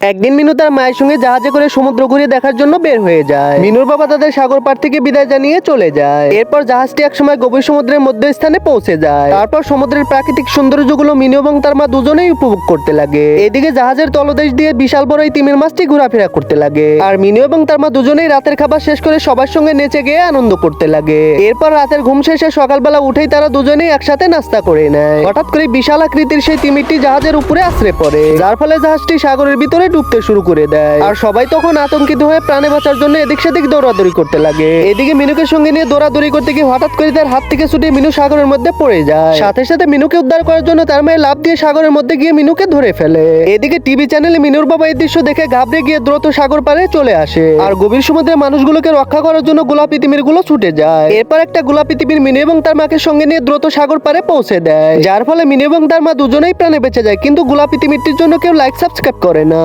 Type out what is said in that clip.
একদিন মিনু তার মায়ের সঙ্গে জাহাজে করে সমুদ্র ঘুরে দেখার জন্য বের হয়ে যায়। মিনুর বাবা তাদের সাগর পার থেকে বিদায় জানিয়ে চলে যায়। এরপর জাহাজটি একসময় গভীর সমুদ্রের মধ্য স্থানে পৌঁছে যায়। তারপর সমুদ্রের প্রাকৃতিক সৌন্দর্যগুলো মিনু এবং তার মা দুজনেই উপভোগ করতে লাগে। এদিকে জাহাজের তলদেশ দিয়ে বিশাল বড় এই তিমির মাছটি ঘোরাফেরা করতে লাগে। আর মিনু এবং তার মা দুজনেই রাতের খাবার শেষ করে সবার সঙ্গে নেচে গিয়ে আনন্দ করতে লাগে। এরপর রাতের ঘুম শেষে সকালবেলা উঠেই তারা দুজনেই একসাথে নাস্তা করে নেয়। হঠাৎ করে বিশাল আকৃতির সেই তিমিরটি জাহাজের উপরে আশ্রে পড়ে। যার ফলে জাহাজটি সাগরের ভিতরে ডুবতে শুরু করে দেয়। আর সবাই তখন আতঙ্কিত হয়ে প্রাণে বাঁচার জন্য এদিক সেদিক দৌড়াদৌড়ি করতে লাগে। এদিকে মিনুকে সঙ্গে নিয়ে দৌড়াদৌড়ি করতে গিয়ে হঠাৎ করে তার হাত থেকে ছুটে মিনু সাগরের মধ্যে পড়ে যায়। সাথে সাথে মিনুকে উদ্ধার করার জন্য তার মায়ের লাভ দিয়ে সাগরের মধ্যে গিয়ে মিনুকে ধরে ফেলে। এদিকে টিভি চ্যানেলে মিনুর বাবা এই দৃশ্য দেখে ঘাবড়ে গিয়ে দ্রুত সাগর পারে চলে আসে। আর গভীর সমুদ্রে মানুষগুলোকে রক্ষা করার জন্য গোলাপি তিমিরগুলো ছুটে যায়। এরপর একটা গোলাপি তিমির মিনু এবং তার মাকে সঙ্গে নিয়ে দ্রুত সাগর পারে পৌঁছে দেয়। যার ফলে মিনু এবং তার মা দুজনেই প্রাণে বেঁচে যায় কিন্তু গোলাপি তিমিরটির জন্য কেউ লাইক সাবস্ক্রাইব করে না।